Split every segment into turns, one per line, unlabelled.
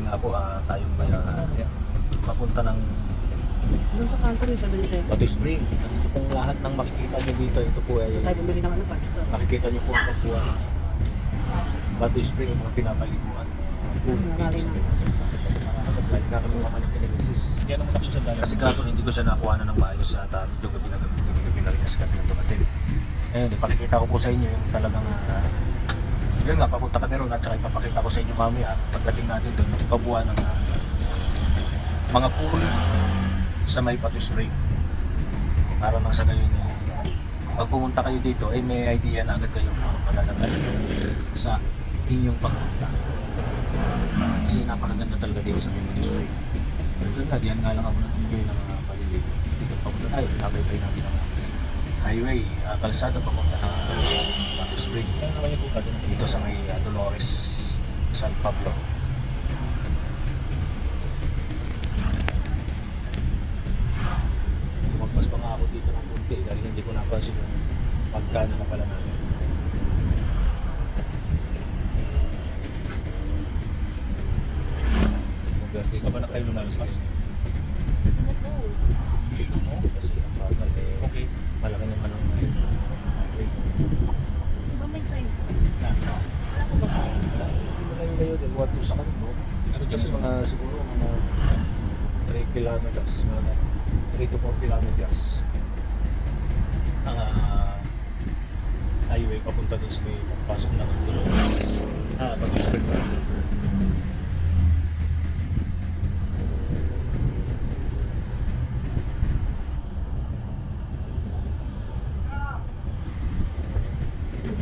Dahil nga po ah, tayong may ah, papunta ng
Doon sa kanto rin, sabi nila.
Batu Spring. Ito pong lahat ng makikita nyo dito, ito po ay
Tayo bumili ng ano, pasta.
makikita nyo po ang pagkuha ng Batu Spring, yung mga pinapaliguan. Food dito sa Like nga kami mga manipinilis. Kaya naman ako sa dala. Kasi kaso hindi ko siya nakuha na ng maayos at uh, medyo gabi na gabi, gabi na rin kasi kami ng tumatil. Ayun, ipakikita ko po sa inyo yung talagang uh, yun nga, papunta kami ron at saka ipapakita ko sa inyo mamaya pagdating natin doon, magpabuha ng uh, mga pool sa may Batu Spring. Para nang sa gayon eh, pag pumunta kayo dito, ay may idea na agad kayo kung palalagay sa inyong pagpunta. Kasi napakaganda talaga dito sa Mimito Spring. Doon nga, diyan nga lang ako nag-enjoy ng uh, palilig. Dito papunta tayo, pinabaytay natin ang highway, uh, kalsada papunta ng Mimito Doon? Dito sa may uh, Dolores, San Pablo. Lumagpas pa nga ako dito ng kunti dahil hindi ko napansin yung pagkano na pala namin. Maganda ka ba na kayo lumalasas? Hindi ko mo kasi ang bagal eh. Okay, malaki naman ang may highway. Na, wala. Hindi mo kayo kayo din. What sa kanto? Pero kasi mga siguro mga 3 kilometers, mga 3 to 4 kilometers. Ang ah, highway papunta dun sa may pasok ng dulo. Ah, Spring ba?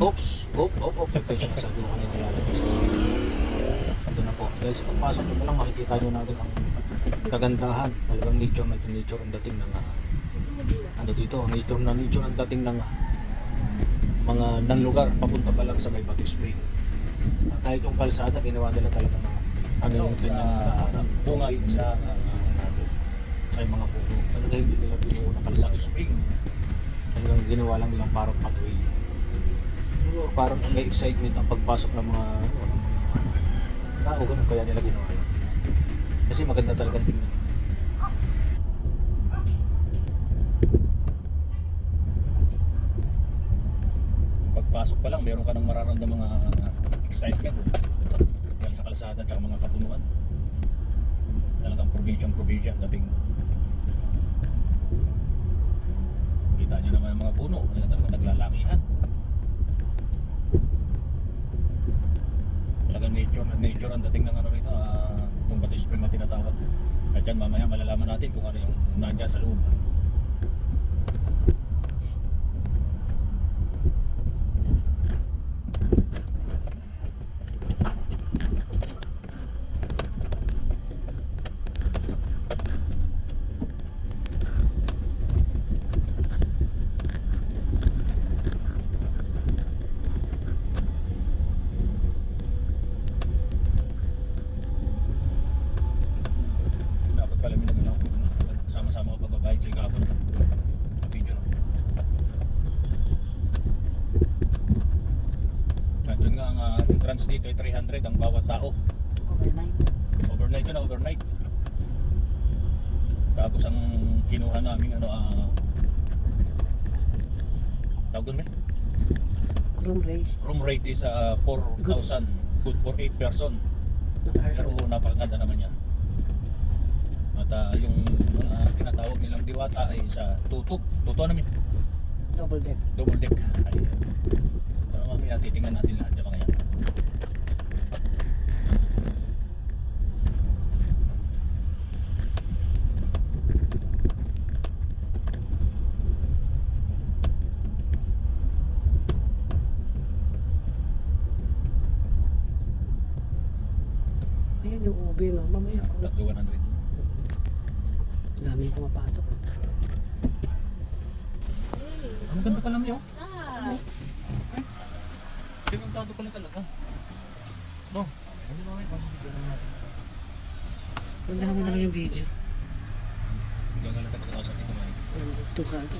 Oops! Oop, oop, oop. Ito yung sinasabi ko kanina lalabas. Ito na po. Sa pagpasok nyo pa lang, makikita nyo natin ang kagandahan. Talagang nature na ito, nature ang dating ng ah, ano dito, nature na nature ang dating ng ah, mga ng lugar papunta pa lang sa may Batu Spring. At kahit yung kalsada, ginawa nila talaga ng ano yung kanyang uh, bunga sa uh, natin. Sa mga puno. Talaga hindi nila binuo ng kalsada spring. Talagang ginawa lang nilang parang pathway. Siguro parang may excitement ang pagpasok ng mga ano, tao, ganun kaya nila ginawa yun. Kasi maganda talagang tingnan. Pagpasok pa lang, meron ka nang mararamdaman mga excitement dahil sa kalsada at mga kapunuan. Talagang probinsyang probinsya ang dating kita nyo naman ang mga puno, ay talagang naglalakihan. Talagang nature, nature ang dating ng ano rito, uh, itong Spring na tinatawag. At yan mamaya malalaman natin kung ano yung nandiyan sa loob. Dapat pala may nagalaw ko sama-sama ko pagbabayad sa ikapon. Sa video no. Nandun nga ang uh, entrance dito ay 300 ang bawat tao.
Overnight.
Overnight yun, overnight. Tapos ang kinuha namin ano ah tawag doon, men?
Groom race.
room rate is uh, 4,000 good for 8 person. Pero napakaganda naman yan. At ah, yung uh, tinatawag nilang diwata ay sa tutok. Tuto namin.
Double deck.
Double deck. Ay, pero mamaya titingnan natin lahat yung mga yan. Ang ganda pala niyo. Ah. Pimentado pala talaga. No. Ano naman yung
Puntahan mo na lang yung video.
Gagalaw ka pagkakausap nito,
Mike. Nandito ka ito.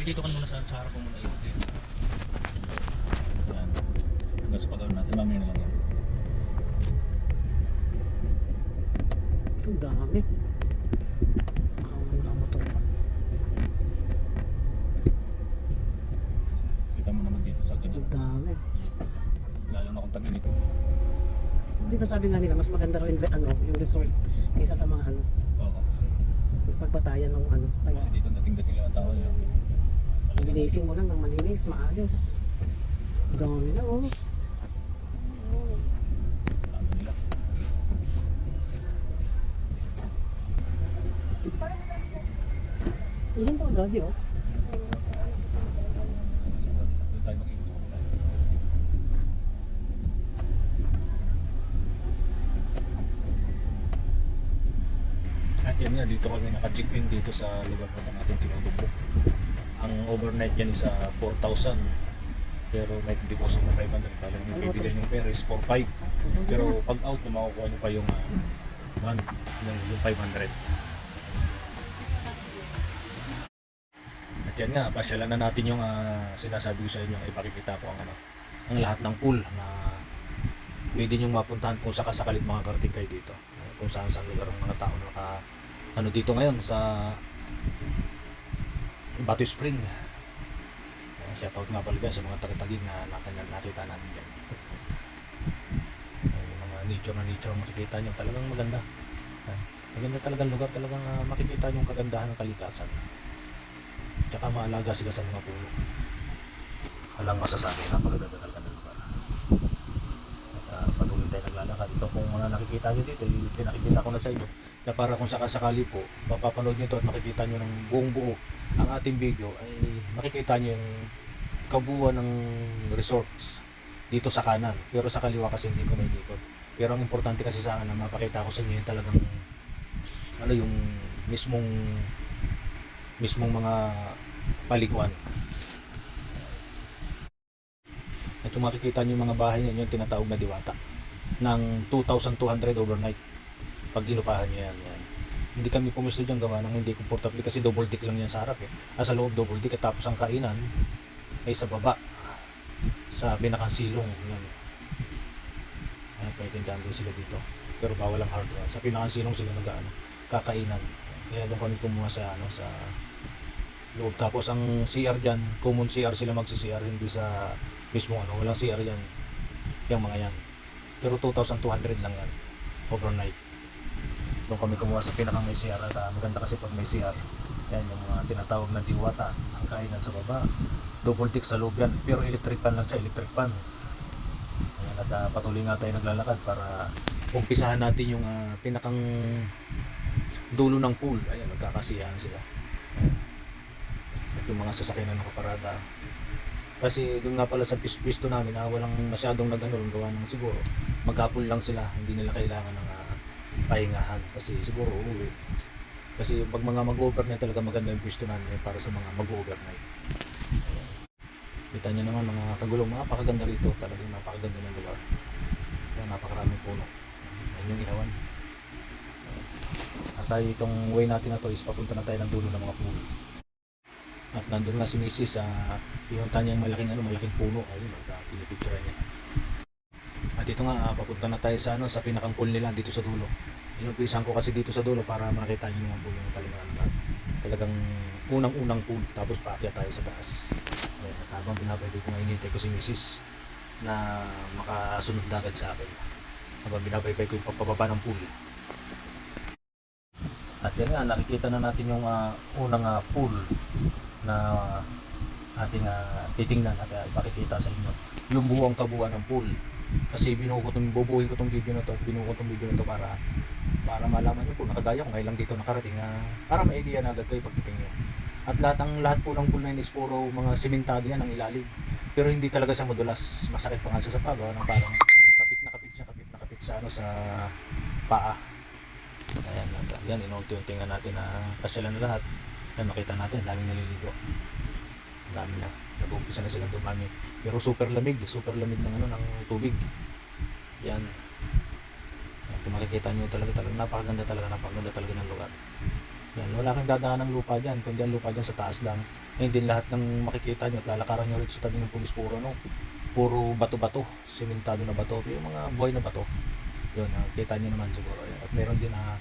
May dito ka muna sa sa harap mo muna ito. Yan. Hanggang sa pagawin natin, mamaya na lang yan.
Ang dami.
Lalo na kung tag-init.
Di ba sabi nga nila, mas maganda raw yung, ano, yung resort kaysa sa mga ano,
Oo.
pagbatayan ng ano. Kaya,
Kasi dito dating-dating lang ang tao niya.
linisin mo lang ng malinis, maayos. Ang dami na, oh. Ilan po ang dami, oh.
Doon tayo mag-ikot sa kabila. Yan nga, dito kami naka-check-in dito sa lugar na natin tinutubok. Ang overnight yan is ah, 4,000. Pero night deposit na 500. Talagang yung bibigyan yung pera is 4,500. Pero pag out, makukuha nyo pa yung uh, one, yung, yung 500. At yan nga, pasyalan na natin yung ah, sinasabi ko sa inyo, ipakikita ko ang ano, ang lahat ng pool na pwede nyo mapuntahan kung sakasakalit mga karating kayo dito. Uh, kung saan saan lugar ang mga tao na naka, ano dito ngayon sa Batu Spring. Uh, shoutout nga pala sa mga tagatagin na nakanya nakita namin dyan. Yung mga nature na nature makikita nyo, talagang maganda. Maganda talagang lugar, talagang ah, makikita yung kagandahan ng kalikasan. Tsaka maalaga sila sa mga puno. Walang masasabi, napakaganda talaga ng lugar. At uh, patuloy tayo naglalakad. Ito kung mga nakikita nyo dito, yung pinakikita ko na sa inyo, na para kung sakasakali po, mapapanood nyo ito at makikita nyo ng buong buo ang ating video, ay makikita nyo yung kabuuan ng resorts dito sa kanan. Pero sa kaliwa kasi hindi ko may. Pero ang importante kasi sa akin na mapakita ko sa inyo yung talagang ano yung mismong mismong mga paliguan. At yung makikita nyo yung mga bahay ninyo, yung tinatawag na diwata ng 2,200 overnight pag inupahan nyo yan, yan. Hindi kami pumisto dyan gawa ng hindi komportable kasi double deck lang yan sa harap eh. Ah, sa loob double deck at tapos ang kainan ay sa baba sa pinakasilong yan. Ay, pwedeng din sila dito. Pero bawal ang hardware. Sa pinakasilong sila nag ano, kakainan. Kaya doon kami kumuha sa ano sa loob. Tapos ang CR dyan, common CR sila magsi-CR, hindi sa mismo ano, walang CR yan. Yung mga yan. Pero 2,200 lang yan. Overnight. Doon kami kumuha sa pinakang may CR at ah, maganda kasi pag may CR. Yan yung mga tinatawag na diwata. Ang kainan sa baba. Double tick sa loob yan. Pero electric pan lang siya, electric pan. Ayan, at ah, patuloy nga tayo naglalakad para umpisahan natin yung ah, pinakang dulo ng pool. Ayan, nagkakasiyahan sila. Ayan. At yung mga sasakyan na nakaparada. Kasi doon nga pala sa pis- pisto namin, ah, walang masyadong nag-ano, gawa ng siguro. Maghapon lang sila, hindi nila kailangan ng pahingahan. Kasi siguro uuwi. Kasi pag mga mag-overnight talaga maganda yung pisto namin para sa mga mag-overnight. Kita nyo naman mga kagulong, napakaganda rito. Talagang napakaganda ng lugar. Napakaraming puno. Ayan yung ihawan. At tayo itong way natin na to is papunta na tayo ng dulo ng mga puno. At nandun nga si Mrs. sa yung tanyang malaking ano, malaking puno. Ayun, uh, pinipicture niya. At ito nga, ah, papunta na tayo sa ano, sa pinakang pool nila dito sa dulo. Inumpisan ko kasi dito sa dulo para makita niyo yung pool yung talingan. Talagang unang-unang pool, tapos paakyat tayo sa taas. Ayan, at habang binabay ko nga inintay ko si Mrs. na makasunod na agad sa akin. Habang binabaybay ko yung pagpababa ng pool. At yan nga, nakikita na natin yung ah, unang ah, pool na ating ah, titingnan at uh, ipakikita sa inyo yung buong kabuuan ng pool. Kasi binuo ko tong ko tong video na to, binuo ko tong video na to para para malaman niyo po nakagaya ko ngayon lang dito nakarating ah, para may idea na agad kayo pagdating niyo. At lahat ang lahat po ng na yun is puro mga simentado yan ang ilalim. Pero hindi talaga siya madulas. Masakit pa nga siya sa pagawa ng parang kapit na kapit siya, kapit na kapit sa ano sa paa. Ayan, yan, inunti-unti nga natin na pasyalan na lahat. Yan, makita natin, daming naliligo. Dami na. Nag-umpisa na silang dumami. Pero super lamig, super lamig ng ano, ng tubig. Yan. Yan, kung makikita nyo talaga, talaga, napakaganda talaga, napakaganda talaga ng lugar. Yan, wala kang dadaan ng lupa dyan, kundi ang lupa dyan sa taas lang. Ngayon din lahat ng makikita nyo lalakaran nyo rito sa tabi ng pulis puro, no? Puro bato-bato, simentado na bato, yung mga buhay na bato. Yun, ah, kita nyo naman siguro. Ayan. At meron din na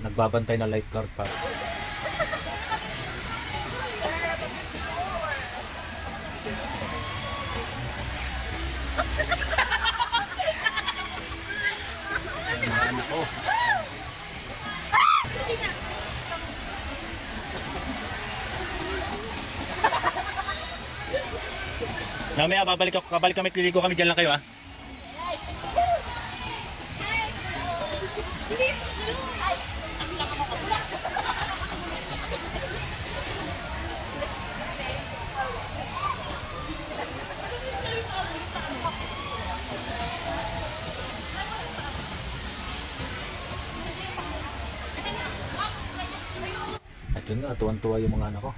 nagbabantay na lifeguard para Mamaya babalik ako, kabalik kami, liligo kami dyan lang kayo ah. At yun nga, tuwan-tuwa yung mga anak ko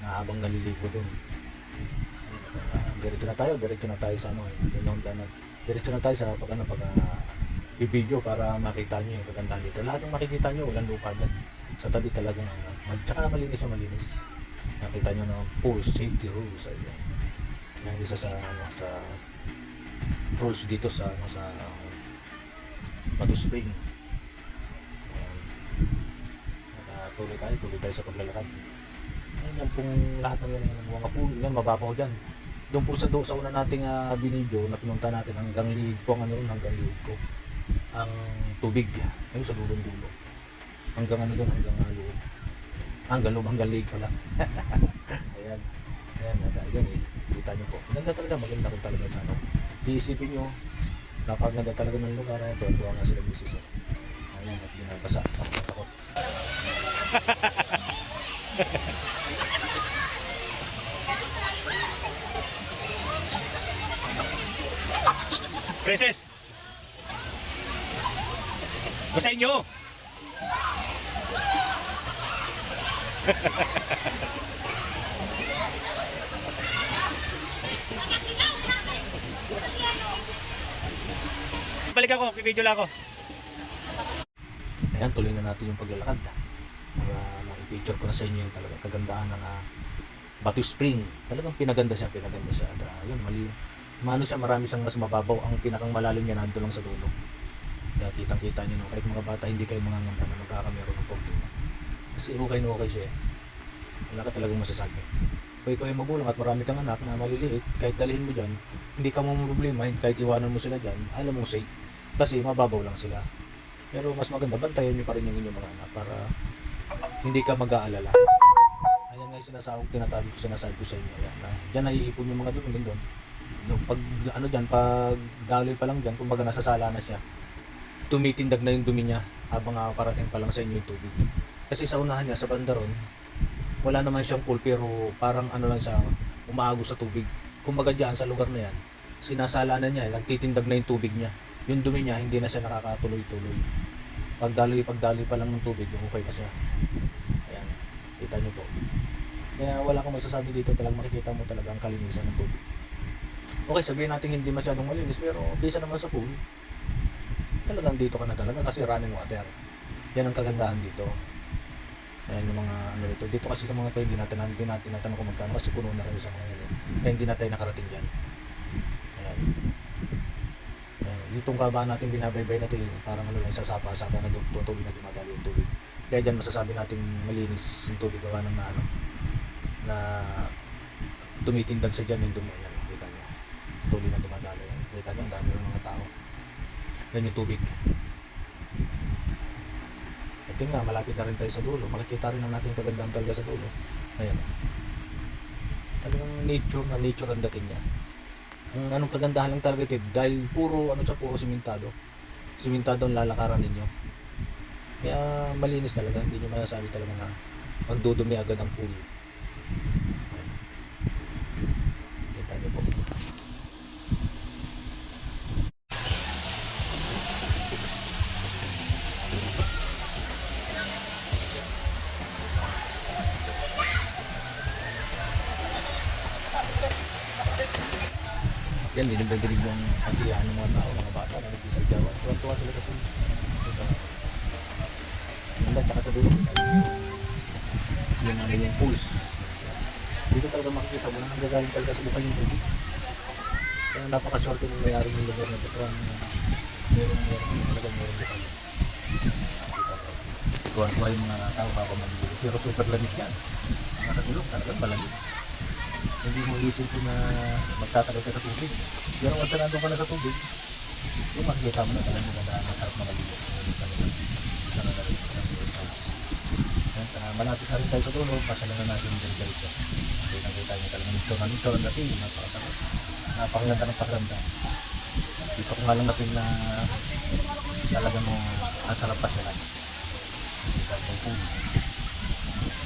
na habang naliligo doon. Diretso na tayo, diretso na tayo sa ano, yung long daan. Diretso na tayo sa pag ano, pag uh, video para makita nyo yung kagandahan dito. Lahat ng makikita nyo, walang lupa dyan. Sa tabi talagang ano, mal- tsaka malinis yung malinis. Nakita nyo ng pool safety rules. Ayan. Yan isa sa ano, sa rules dito sa ano, sa Batu Spring. At, tuloy tayo, tuloy tayo sa paglalakad. Ayun yan pong lahat ng yan, mga pool, yan mababaw dyan. Doon po sa, do, sa una nating uh, binidyo na pinunta natin hanggang liig po ang ano hanggang liig ko. Ang tubig, ayun sa dulong dulo. Hanggang ano doon, hanggang uh. Hanggang loob, hanggang liig pala. ayan, ayan, ayan, eh. Kita nyo po. Maganda talaga, maganda rin talaga sa ano. Iisipin nyo, napaganda talaga ng lugar. Ito, tuwa nga sila misis. eh. Ayan, at binabasa. Ako takot. Princess! Basahin nyo! Balik ako, video lang ako. Ayan, tuloy na natin yung paglalakad. Para ma-picture ko na sa inyo yung talagang kagandahan ng ah, Batu Spring. Talagang pinaganda siya, pinaganda siya. At ah, yun, mali. Mano siya, marami siyang mas mababaw. Ang pinakang malalim niya nando lang sa dulo. Kaya kitang-kita niyo, no, kahit mga bata, hindi kayo mga ngamba na magkakamero ng problema. Kasi okay na okay siya. eh. Wala ka talagang masasabi. Kung ikaw ay magulang at marami kang anak na maliliit, kahit dalhin mo dyan, hindi ka mo problema, kahit iwanan mo sila dyan, alam mo safe. Kasi mababaw lang sila. Pero mas maganda, bantayan nyo pa rin yung inyong mga anak para hindi ka mag-aalala. Ayan nga yung sinasabi, tinatabi ko, sinasabi ko sa inyo. Ayan, na, dyan naiipon yung mga dumi doon. Yung pag, ano dyan, pag daloy pa lang dyan, kumbaga nasa sala na siya, tumitindag na yung dumi niya habang nakakarating pa lang sa inyo yung tubig. Kasi sa unahan niya, sa bandaron, wala naman siyang pool pero parang ano lang siya, umaagos sa tubig. Kumbaga dyan, sa lugar na yan, sinasala na niya, nagtitindag na yung tubig niya. Yung dumi niya, hindi na siya nakakatuloy-tuloy. Pagdaloy, pagdaloy pa lang ng tubig, okay na siya. Ayan, kita niyo po. Kaya wala kang masasabi dito, talagang makikita mo talaga ang kalinisan ng tubig. Okay, sabihin natin hindi masyadong malinis, pero kaysa naman sa pool, talagang dito ka na talaga kasi running water. Yan ang kagandahan dito. Ayan yung mga ano dito. Dito kasi sa mga to, hindi natin, hindi natin tinatanong kung magkano kasi puno na kayo sa mga yan. Kaya hindi na tayo nakarating dyan. Ayan. Ayan. Yung tungkaba natin binabaybay na to yun, parang ano lang, sasapa-sapa na tutuloy na dumadalo yung tubig. Kaya dyan masasabi natin malinis yung tubig gawa ng na, ano, na tumitindag sa dyan yung dumi. Yan, kita nyo. Tuloy na dumadalo yan. Kita nyo, ang dami ng mga tao. Yan yung tubig. At yun nga, malapit na rin tayo sa dulo. Makikita rin na natin yung kagandahan talaga sa dulo. Ayan. Talagang nature na nature ang dating niya. Ang anong kagandahan lang talaga ito, dahil puro, ano siya, puro simentado. Simentado ang lalakaran ninyo. Kaya malinis talaga, hindi nyo masasabi talaga na magdudumi agad ang pool. Yan, dinagdagilig yung kasiyahan ng mga tao, mga bata na nagsisigawan. Tuwa-tuwa sila sa pool. Diba? Ganda, tsaka sa dulo. Yung ano yung pulse. Dito talaga makikita mo na nanggagaling talaga sa mukha yung tubig. Kaya napakaswerte ng mayari ng lugar na ito. Parang meron meron talaga meron dito. Tuwan-tuwa yung mga tao habang maliligo. Pero super lamig yan. Mga katulog talagang malamig. Hindi mo isipin na magtatagal ka sa tubig. Pero once na nandun ka na sa tubig, yung makikita mo na talagang magandaan ang sarap na talagang Isa na rin, isang resource. At uh, malapit na rin tayo sa dulo, pasala na natin yung diretso. Kita kita niyo talagang ito na ito ang dating, napakasarap. Napakaganda ng pakiramdam. Dito ko nga lang napin na talagang mo ang sarap pa sila. Kita ko po.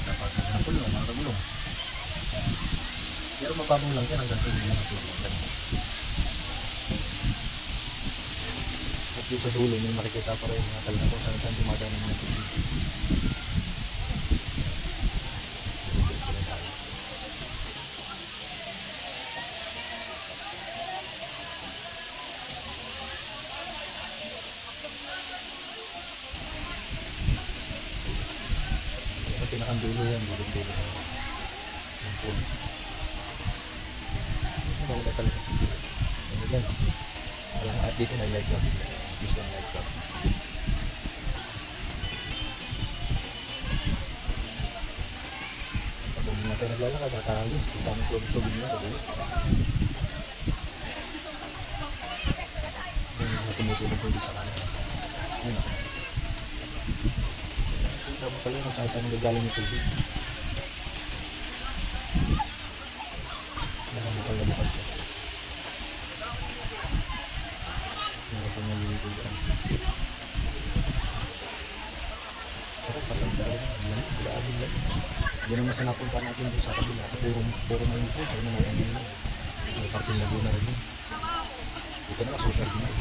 Dapat na pulong, mga kagulong. Pero mababang lang yan hanggang tingin mo natulog. At sa dulo, may makikita pa rin mga talaga kung saan saan dumadaan ng mga tubig. Pag hindi na tayo naglalakad, nakakahalo. Kita mo tubig na sa dulo. Yung mga tumutulong tubig sa kanan. Yun ako. Kita mo pala kung saan saan nagagaling yung tubig. Nakabukal na bukal siya. Meron pa naliligo yan. Sarap pasanda rin. Yan, grabe yan. Yan ang mas napunta natin doon sa kabila. Puro, puro na yun po. Sa'yo na natin yun. May parting laguna rin yun. Dito na, super din yun.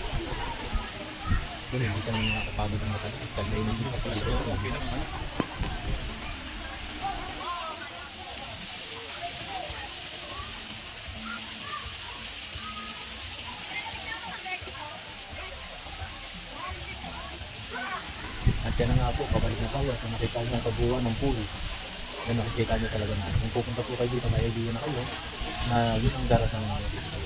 Yun, hindi ka na nakakapagod ng mata. Pala sa iyo. Okay lang naman. At yan na nga po, pabalik na tayo at nakita niyo ang kabuuan ng pool. Yan nakikita niyo talaga na. Kung pupunta po kayo dito, may idea na kayo na yun ang darat ng dito.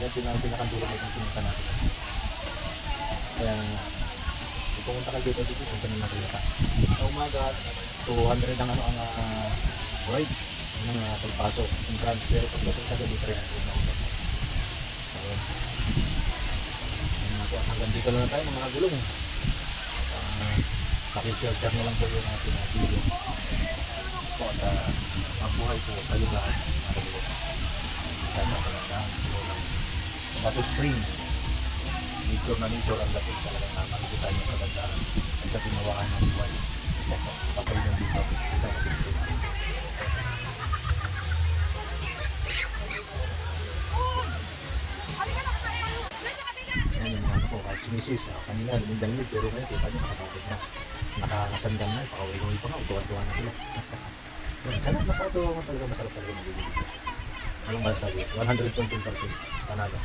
Yan pinaka pinakandulog na yung pinunta natin. Kaya, kung pumunta kayo dito, sige, punta na natin ka. Sa umaga, 200 ang ano ang uh, ride ng uh, pagpasok, yung transfer, pagdating sa gabi, 300 na na po, hanggang dito na lang tayo mga gulong. Pakishare-share na lang po yung ating video. Po, uh, mabuhay po sa lugar. Mga gulong. Kaya na. Bato Spring. Nature na nature ang lapit talaga na makikita niyo kagandahan. At sa tinawaan ng buhay. Patay ng dito sa Bato Spring. Yung ano ko, kahit sumisis, ah, kanina lumindang-limid, pero ngayon kita niyo nakatawag na. Nakakasandang na, pakaway-uwi pa nga, utuwan-tuwa na sila. Sarap, masarap talaga, masarap talaga magiging dito. Anong masasabi? 120% panalo.